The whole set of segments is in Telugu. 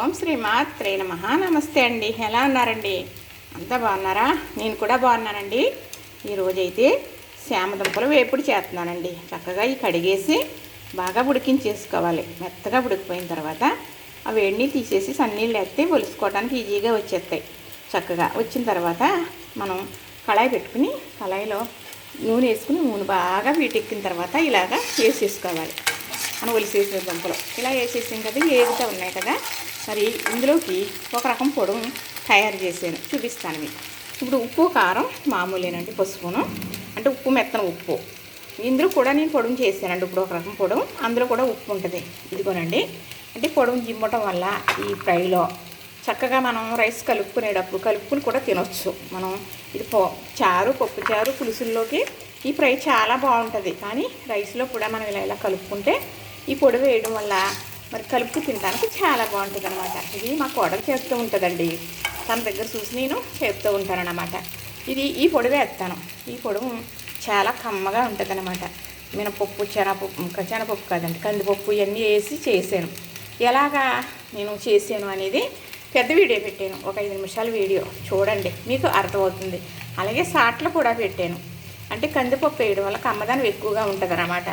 ఓం శ్రీ మాత్రే నమ. నమస్తే అండి. ఎలా ఉన్నారండి? అంతా బాగున్నారా? నేను కూడా బాగున్నానండి. ఈరోజైతే శ్యామదుంపలు వేపుడు చేస్తున్నానండి. చక్కగా ఈ కడిగేసి బాగా ఉడికించేసుకోవాలి. మెత్తగా ఉడికిపోయిన తర్వాత ఆ వేడిని తీసేసి సన్నీళ్ళు వేస్తే ఒలుసుకోవడానికి ఈజీగా వచ్చేస్తాయి. చక్కగా వచ్చిన తర్వాత మనం కళాయి పెట్టుకుని కళాయిలో నూనె వేసుకుని నూనె బాగా వీటెక్కిన తర్వాత ఇలాగా వేసేసుకోవాలి. మనం ఒలిసేసే దుంపలు. ఇలా వేసేసాం కదా ఏగుతూ ఉన్నాయి కదా. మరి ఇందులోకి ఒక రకం పొడుం తయారు చేసాను చూపిస్తాను మీకు. ఇప్పుడు ఉప్పు కారం మామూలేనండి పసుపును. అంటే ఉప్పు మెత్తన ఉప్పు. ఇందులో కూడా నేను పొడుం చేశానండి ఇప్పుడు ఒక రకం పొడవు. అందులో కూడా ఉప్పు ఉంటుంది. ఇదిగోనండి. అంటే పొడవు జిమ్మటం వల్ల ఈ ఫ్రైలో చక్కగా మనం రైస్ కలుపుకునేటప్పుడు కలుపుకుని కూడా తినొచ్చు. మనం ఇది పో చారు పప్పు చారు పులుసుల్లోకి ఈ ఫ్రై చాలా బాగుంటుంది. కానీ రైస్లో కూడా మనం ఇలా ఇలా కలుపుకుంటే ఈ పొడి వేయడం వల్ల మరి కలుపు తినడానికి చాలా బాగుంటుంది అనమాట ఇది మా కోడలు చేస్తూ ఉంటుందండి. తన దగ్గర చూసి నేను చేస్తూ ఉంటానన్నమాట. ఇది ఈ పొడి వేస్తాను. ఈ పొడవు చాలా కమ్మగా ఉంటుంది అనమాట మినపప్పు శనగపప్పు ఇంకా శనగపప్పు కాదండి కందిపప్పు ఇవన్నీ వేసి చేశాను. ఎలాగా నేను చేశాను అనేది పెద్ద వీడియో పెట్టాను. ఒక ఐదు నిమిషాల వీడియో చూడండి మీకు అర్థమవుతుంది. అలాగే సాట్లు కూడా పెట్టాను. అంటే కందిపప్పు వేయడం వల్ల కమ్మదనం ఎక్కువగా ఉంటుంది అన్నమాట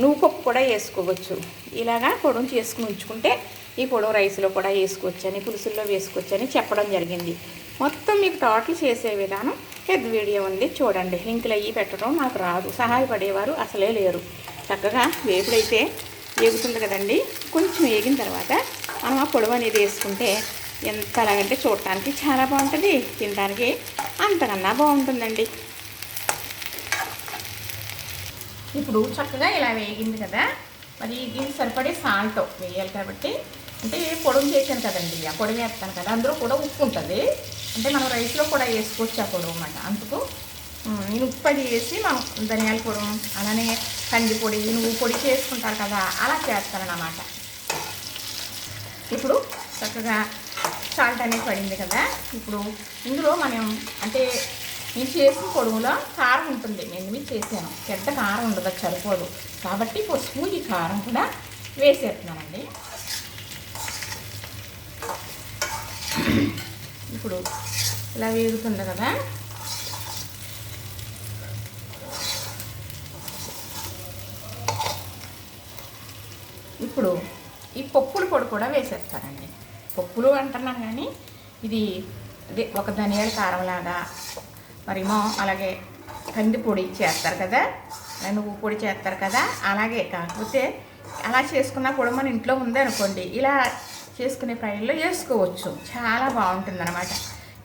నువ్వు పప్పు కూడా వేసుకోవచ్చు. ఇలాగా పొడుం చేసుకుని ఉంచుకుంటే ఈ పొడవు రైస్లో కూడా వేసుకోవచ్చని పులుసుల్లో వేసుకోవచ్చని చెప్పడం జరిగింది. మొత్తం మీకు టోటల్ చేసే విధానం పెద్ద వీడియో ఉంది చూడండి. లింకులు అయ్యి పెట్టడం నాకు రాదు. సహాయపడేవారు అసలే లేరు. చక్కగా వేపుడైతే వేగుతుంది కదండి. కొంచెం వేగిన తర్వాత మనం ఆ పొడవు అనేది వేసుకుంటే ఎంత అలాగంటే చూడటానికి చాలా బాగుంటుంది తినడానికి అంతకన్నా బాగుంటుందండి. ఇప్పుడు చక్కగా ఇలా వేగింది కదా. మరి దీనికి సరిపడే సాల్ట్ వేయాలి కాబట్టి. అంటే పొడుగు చేశాను కదండి ఆ పొడి వేస్తాను కదా అందులో కూడా ఉప్పు ఉంటుంది. అంటే మనం రైస్లో కూడా వేసుకోవచ్చు ఆ పొడవు అన్నమాట. అందుకు నేను ఉప్పు అది వేసి మనం ధనియాల పొడి అలానే కంది పొడి నువ్వు పొడి చేసుకుంటారు కదా అలా చేస్తానన్నమాట. ఇప్పుడు చక్కగా సాల్ట్ అనేది పడింది కదా. ఇప్పుడు ఇందులో మనం అంటే నేను చేసిన పొడుగులో కారం ఉంటుంది. నేను మీకు చేశాను. పెద్ద కారం ఉండదు సరిపోదు. కాబట్టి పసుపు ఈ కారం కూడా వేసేస్తున్నానండి. ఇప్పుడు ఇలా వేగుతుంది కదా. ఇప్పుడు ఈ పప్పుల పొడి కూడా వేసేస్తారండి పప్పులు అంటున్నాను కానీ ఇది అదే ఒక ధనియాల కారం లాగా మరేమో అలాగే కంది పొడి చేస్తారు కదా? నువ్వు పొడి చేస్తారు కదా? అలాగే కాకపోతే అలా చేసుకున్న కూడా మన ఇంట్లో ఉందనుకోండి ఇలా చేసుకునే ఫ్రైల్లో వేసుకోవచ్చు చాలా బాగుంటుంది అనమాట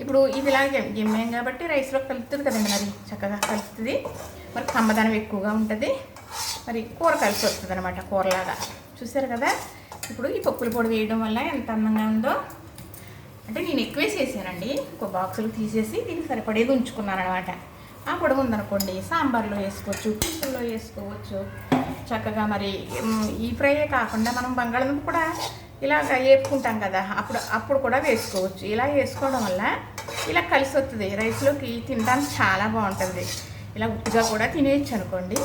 ఇప్పుడు ఇది ఇలాగే గిమ్మేం కాబట్టి రైస్లో కలుపుతుంది కదండి మరి. చక్కగా కలుపుతుంది. మరి కమ్మదనం ఎక్కువగా ఉంటుంది. మరి కూర కలిసి వస్తుంది అనమాట కూరలాగా. చూసారు కదా? ఇప్పుడు ఈ పప్పుల పొడి వేయడం వల్ల ఎంత అందంగా ఉందో అంటే నేను ఎక్కువే చేశానండి. ఒక బాక్సులు తీసేసి దీనికి సరిపడేది ఉంచుకున్నాను అనమాట ఆ పొడి ఉందనుకోండి సాంబార్లో వేసుకోవచ్చు పులుసుల్లో వేసుకోవచ్చు. చక్కగా మరి ఈ ఫ్రైయే కాకుండా మనం బంగాళదుంప కూడా ఇలా వేపుకుంటాం కదా అప్పుడు అప్పుడు కూడా వేసుకోవచ్చు. ఇలా వేసుకోవడం వల్ల ఇలా కలిసి వస్తుంది రైస్లోకి తినడానికి చాలా బాగుంటుంది. ఇలా ఉప్పుగా కూడా తినేయచ్చు అనుకోండి.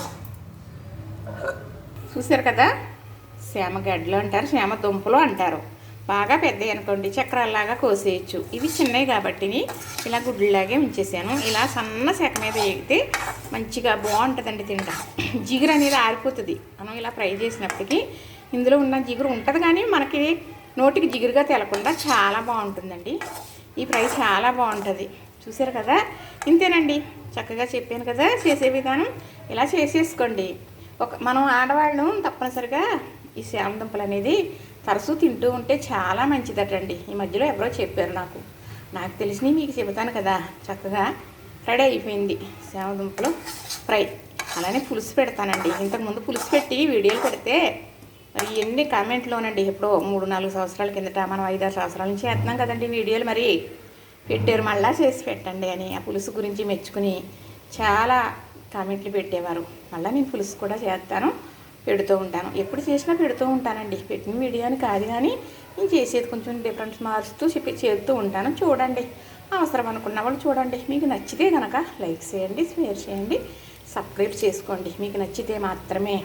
చూసారు కదా? శ్యామ గడ్డలు అంటారు శ్యామ దుంపలు అంటారు. బాగా పెద్దవి అనుకోండి చక్రాల్లాగా కోసేయచ్చు. ఇవి చిన్నవి కాబట్టి ఇలా గుడ్లలాగే ఉంచేసాను. ఇలా సన్న శాఖ మీద వేగితే మంచిగా బాగుంటుందండి తింటా. జిగురు అనేది ఆరిపోతుంది. మనం ఇలా ఫ్రై చేసినప్పటికీ ఇందులో ఉన్న జిగురు ఉంటుంది కానీ మనకి నోటికి జిగురుగా తెలకుండా చాలా బాగుంటుందండి. ఈ ఫ్రై చాలా బాగుంటుంది. చూసారు కదా? ఇంతేనండి. చక్కగా చెప్పాను కదా చేసే విధానం. ఇలా చేసేసుకోండి. ఒక మనం ఆడవాళ్ళం తప్పనిసరిగా ఈ శ్యామ దుంపలు అనేది తరచూ తింటూ ఉంటే చాలా మంచిదటండి. ఈ మధ్యలో ఎవరో చెప్పారు నాకు. నాకు తెలిసినవి మీకు చెబుతాను కదా. చక్కగా రెడీ అయిపోయింది. శ్యామ ఫ్రై. అలానే పులుసు పెడతానండి. ఇంతకుముందు పులుసు పెట్టి వీడియోలు పెడితే మరి ఎన్ని కామెంట్లోనండి. ఎప్పుడో మూడు నాలుగు సంవత్సరాల కిందట మనం ఐదారు సంవత్సరాల నుంచి చేస్తున్నాం కదండి వీడియోలు మరి. పెట్టారు. మళ్ళా చేసి పెట్టండి అని ఆ పులుసు గురించి మెచ్చుకుని చాలా కామెంట్లు పెట్టేవారు. మళ్ళీ నేను పులుసు కూడా చేస్తాను. పెడుతూ ఉంటాను. ఎప్పుడు చేసినా పెడుతూ ఉంటానండి. పెట్టిన వీడియోని కాదు కానీ నేను చేసేది కొంచెం డిఫరెన్స్ మారుస్తూ చెప్పి చేస్తూ ఉంటాను. చూడండి. అవసరం అనుకున్న వాళ్ళు చూడండి. మీకు నచ్చితే కనుక లైక్ చేయండి షేర్ చేయండి సబ్స్క్రైబ్ చేసుకోండి. మీకు నచ్చితే మాత్రమే.